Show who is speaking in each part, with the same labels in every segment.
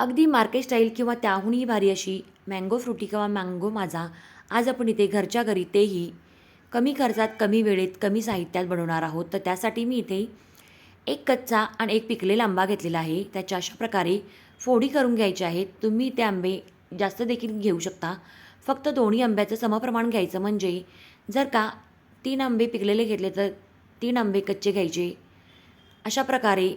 Speaker 1: अगदी market style किंवा त्याहूनही भारी अशी मँगो फ्रुटी किंवा मँगो माझा आज आपण इथे घरच्या घरी तेही कमी खर्चात कमी वेळेत कमी साहित्यात बनवणार आहोत. तर त्यासाठी मी इथे एक कच्चा आणि एक पिकलेला आंबा घेतलेला आहे. त्याच्या अशा प्रकारे फोडी करून घ्यायचे आहेत. तुम्ही ते आंबे जास्त देखील घेऊ शकता. फक्त दोन्ही आंब्याचं समप्रमाण घ्यायचं म्हणजे जर का तीन आंबे पिकलेले घेतले तर तीन आंबे कच्चे घ्यायचे. अशा प्रकारे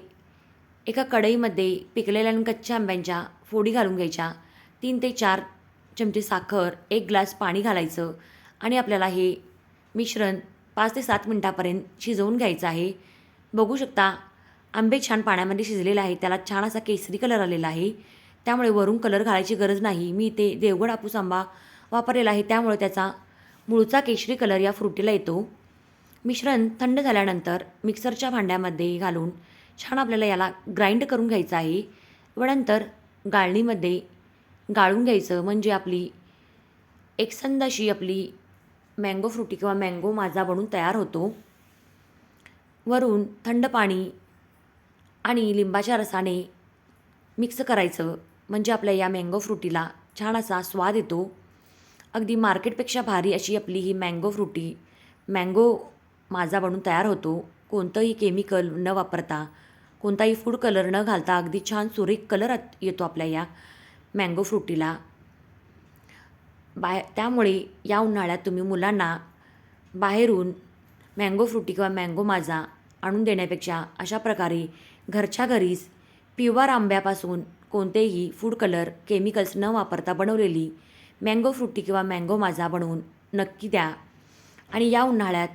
Speaker 1: एका कढईमध्ये पिकलेल्या आणि कच्च्या आंब्यांच्या फोडी घालून घ्यायच्या. तीन ते चार चमचे साखर एक ग्लास पाणी घालायचं आणि आपल्याला हे मिश्रण पाच ते सात मिनटापर्यंत शिजवून घ्यायचं आहे. बघू शकता आंबे छान पाण्यामध्ये शिजलेले आहे त्याला छान असा केसरी कलर आलेला आहे. त्यामुळे वरून कलर घालायची गरज नाही. मी इथे देवगड हापूस आंबा वापरलेला आहे त्यामुळे त्याचा मूळचा केशरी कलर या फ्रुटीला येतो. मिश्रण थंड झाल्यानंतर मिक्सरच्या भांड्यामध्ये घालून छान आपल्याला याला ग्राइंड करून घ्यायचं आहे. व नंतर गाळणीमध्ये गाळून घ्यायचं म्हणजे आपली एकसंद अशी आपली मँगो फ्रुटी किंवा मँगो माझा बनून तयार होतो. वरून थंड पाणी आणि लिंबाच्या रसाने मिक्स करायचं म्हणजे आपल्या या मँगो फ्रुटीला छान असा स्वाद येतो. अगदी मार्केटपेक्षा भारी अशी आपली ही मँगो फ्रुटी मँगो माझा बनून तयार होतो. कोणतंही केमिकल न वापरता कोणताही फूड कलर न घालता अगदी छान सुरेख कलर येतो आपल्या या मँगो फ्रुटीला बाय त्यामुळे या उन्हाळ्यात तुम्ही मुलांना बाहेरून मँगो फ्रुटी किंवा मँगो माझा आणून देण्यापेक्षा अशा प्रकारे घरच्या घरीच पिवर आंब्यापासून कोणतेही फूड कलर केमिकल्स न वापरता बनवलेली मँगो फ्रुटी किंवा मँगो माझा बनवून नक्की द्या. आणि या उन्हाळ्यात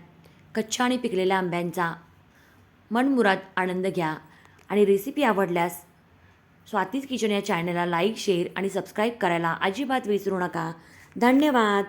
Speaker 1: कच्च्या आणि पिकलेल्या आंब्यांचा मनमुराद आनंद घ्या. आणि रेसिपी आवडल्यास स्वातीज किचन या चॅनलला लाईक शेअर आणि सबस्क्राईब करायला अजिबात विसरू नका. धन्यवाद.